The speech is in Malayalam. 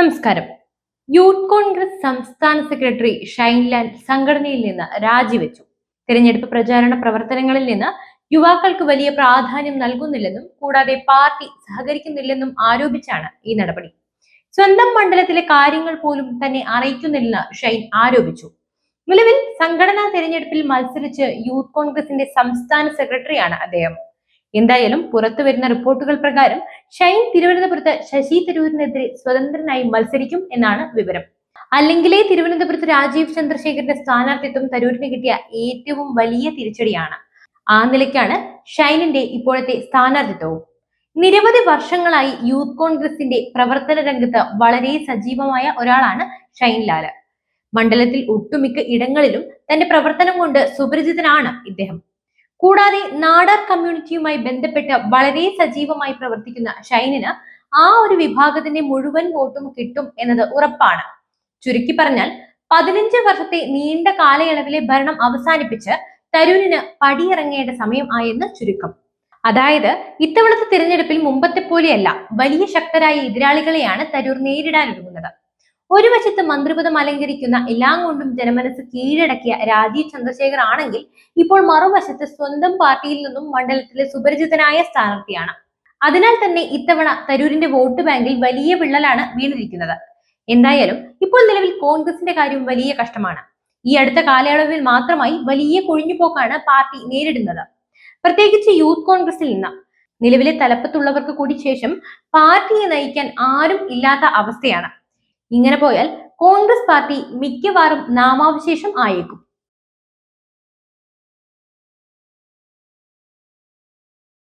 നമസ്കാരം. യൂത്ത് കോൺഗ്രസ് സംസ്ഥാന സെക്രട്ടറി ഷൈൻലാൻഡ് സംഘടനയിൽ നിന്ന് രാജിവെച്ചു. തിരഞ്ഞെടുപ്പ് പ്രചാരണ പ്രവർത്തനങ്ങളിൽ നിന്ന് യുവാക്കൾക്ക് വലിയ പ്രാധാന്യം നൽകുന്നില്ലെന്നും കൂടാതെ പാർട്ടി സഹകരിക്കുന്നില്ലെന്നും ആരോപിച്ചാണ് ഈ നടപടി. സ്വന്തം മണ്ഡലത്തിലെ കാര്യങ്ങൾ പോലും തന്നെ അറിയിക്കുന്നില്ലെന്ന് ഷൈൻ ആരോപിച്ചു. നിലവിൽ സംഘടനാ തെരഞ്ഞെടുപ്പിൽ മത്സരിച്ച് യൂത്ത് കോൺഗ്രസിന്റെ സംസ്ഥാന സെക്രട്ടറിയാണ് അദ്ദേഹം. എന്തായാലും പുറത്തു വരുന്ന റിപ്പോർട്ടുകൾ പ്രകാരം ഷൈൻ തിരുവനന്തപുരത്ത് ശശി തരൂരിനെതിരെ സ്വതന്ത്രനായി മത്സരിക്കും എന്നാണ് വിവരം. അല്ലെങ്കിലേ തിരുവനന്തപുരത്ത് രാജീവ് ചന്ദ്രശേഖരന്റെ സ്ഥാനാർത്ഥിത്വം തരൂരിന് കിട്ടിയ ഏറ്റവും വലിയ തിരിച്ചടിയാണ്. ആ നിലയ്ക്കാണ് ഷൈനിന്റെ ഇപ്പോഴത്തെ സ്ഥാനാർത്ഥിത്വവും. നിരവധി വർഷങ്ങളായി യൂത്ത് കോൺഗ്രസിന്റെ പ്രവർത്തന രംഗത്ത് വളരെ സജീവമായ ഒരാളാണ് ഷൈൻ ലാൽ മണ്ഡലത്തിൽ ഒട്ടുമിക്ക ഇടങ്ങളിലും തന്റെ പ്രവർത്തനം കൊണ്ട് സുപരിചിതനാണ് ഇദ്ദേഹം. കൂടാതെ നാടാർ കമ്മ്യൂണിറ്റിയുമായി ബന്ധപ്പെട്ട് വളരെ സജീവമായി പ്രവർത്തിക്കുന്ന ഷൈനിന് ആ ഒരു വിഭാഗത്തിന്റെ മുഴുവൻ വോട്ടും കിട്ടും എന്നത് ഉറപ്പാണ്. ചുരുക്കി പറഞ്ഞാൽ പതിനഞ്ച് വർഷത്തെ നീണ്ട കാലയളവിലെ ഭരണം അവസാനിപ്പിച്ച് തരൂരിന് പടിയിറങ്ങേണ്ട സമയം ആയെന്ന് ചുരുക്കം. അതായത് ഇത്തവണത്തെ തിരഞ്ഞെടുപ്പിൽ മുമ്പത്തെ പോലെയല്ല വലിയ ശക്തരായ എതിരാളികളെയാണ് തരൂർ നേരിടാനൊരുങ്ങുന്നത് ഒരു വശത്ത് മന്ത്രിപദം അലങ്കരിക്കുന്ന എല്ലാം കൊണ്ടും ജനമനസ് കീഴടക്കിയ രാജീവ് ചന്ദ്രശേഖർ ആണെങ്കിൽ ഇപ്പോൾ മറുവശത്ത് സ്വന്തം പാർട്ടിയിൽ നിന്നും മണ്ഡലത്തിലെ സുപരിചിതനായ സ്ഥാനാർത്ഥിയാണ്. അതിനാൽ തന്നെ ഇത്തവണ തരൂരിന്റെ വോട്ട് ബാങ്കിൽ വലിയ വിള്ളലാണ് വീണിരിക്കുന്നത്. എന്തായാലും ഇപ്പോൾ നിലവിൽ കോൺഗ്രസിന്റെ കാര്യം വലിയ കഷ്ടമാണ്. ഈ അടുത്ത കാലയളവിൽ മാത്രമായി വലിയ കൊഴിഞ്ഞുപോക്കാണ് പാർട്ടി നേരിടുന്നത്. പ്രത്യേകിച്ച് യൂത്ത് കോൺഗ്രസിൽ നിന്ന്. നിലവിലെ തലപ്പത്തുള്ളവർക്ക് കൂടി ശേഷം പാർട്ടിയെ നയിക്കാൻ ആരും ഇല്ലാത്ത അവസ്ഥയാണ്. ഇങ്ങനെ പോയാൽ കോൺഗ്രസ് പാർട്ടി മിക്കവാറും നാമാവശേഷം ആയേക്കും.